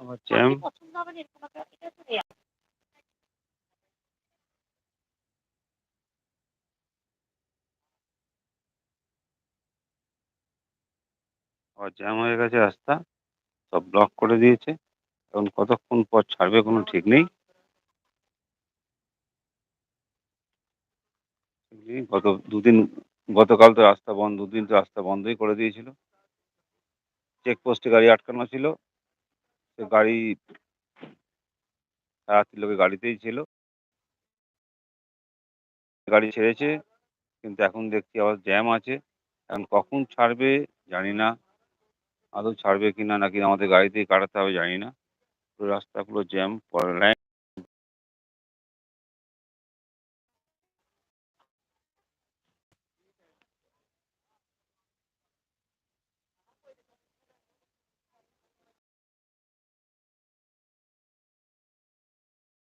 আবার জ্যাম পছন্দ হবে না এরকম একটা এটা তো আবার জ্যাম হয়ে গেছে রাস্তা সব ব্লক করে দিয়েছে। এখন কতক্ষণ পর ছাড়বে কোনো ঠিক নেই। গত দুদিন গতকাল তো রাস্তা বন্ধ দুদিন তো রাস্তা বন্ধই করে দিয়েছিল। চেকপোস্টে গাড়ি আটকানো ছিল। গাড়ি রাত্রির লোকে গাড়িতেই ছিল। গাড়ি ছেড়েছে, কিন্তু এখন দেখছি আবার জ্যাম আছে। এখন কখন ছাড়বে জানি না। আদৌ ছাড়বে কিনা নাকি আমাদের গাড়িতেই কাটাতে হবে জানি না। পুরো রাস্তা পুরো জ্যাম পরের লাইন